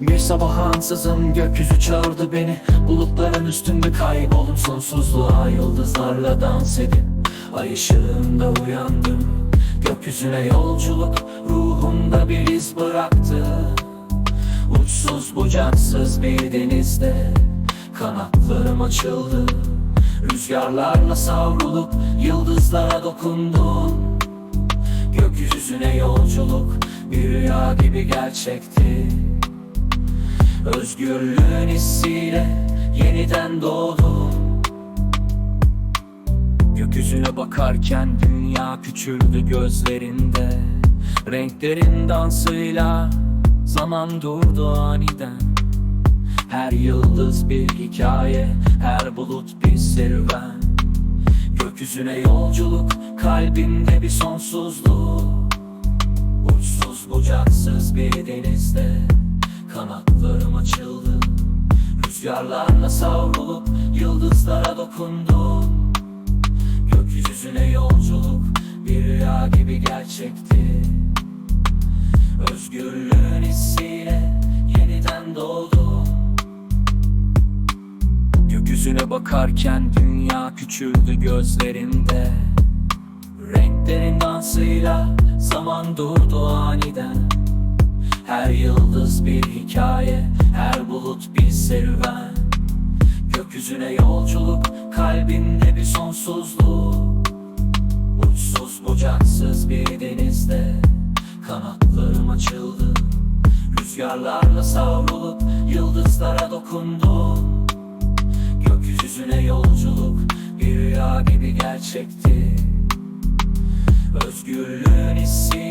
Bir sabah ansızın gökyüzü çağırdı beni. Bulutların üstünde kayboldum. Sonsuzluğa Yıldızlarla dans edip ay ışığında uyandım. Gökyüzüne yolculuk ruhumda bir iz bıraktı. Uçsuz bucaksız bir denizde Kanatlarım açıldı. Rüzgarlarla savrulup yıldızlara dokundum. Gökyüzüne yolculuk bir rüya gibi gerçekti Özgürlüğün hissiyle yeniden doğdum Gökyüzüne bakarken dünya küçüldü gözlerinde. Renklerin dansıyla zaman durdu aniden. Her yıldız bir hikaye, her bulut bir serüven. Gökyüzüne yolculuk, kalbimde bir sonsuzluk. Uçsuz bucaksız bir denizde açıldı Rüzgarlarla savrulup yıldızlara dokundum. Gökyüzüne yolculuk bir rüya gibi gerçekti. Özgürlüğün hissiyle yeniden doğdum. Gökyüzüne bakarken dünya küçüldü gözlerinde. Renklerin dansıyla zaman durdu aniden. Her yıldız bir hikaye, serüven Gökyüzüne yolculuk, kalbimde bir sonsuzluk. Uçsuz bucaksız bir denizde Kanatlarım açıldı. Rüzgarlarla savrulup yıldızlara dokundum. Gökyüzüne yolculuk bir rüya gibi gerçekti. Özgürlüğün doğdum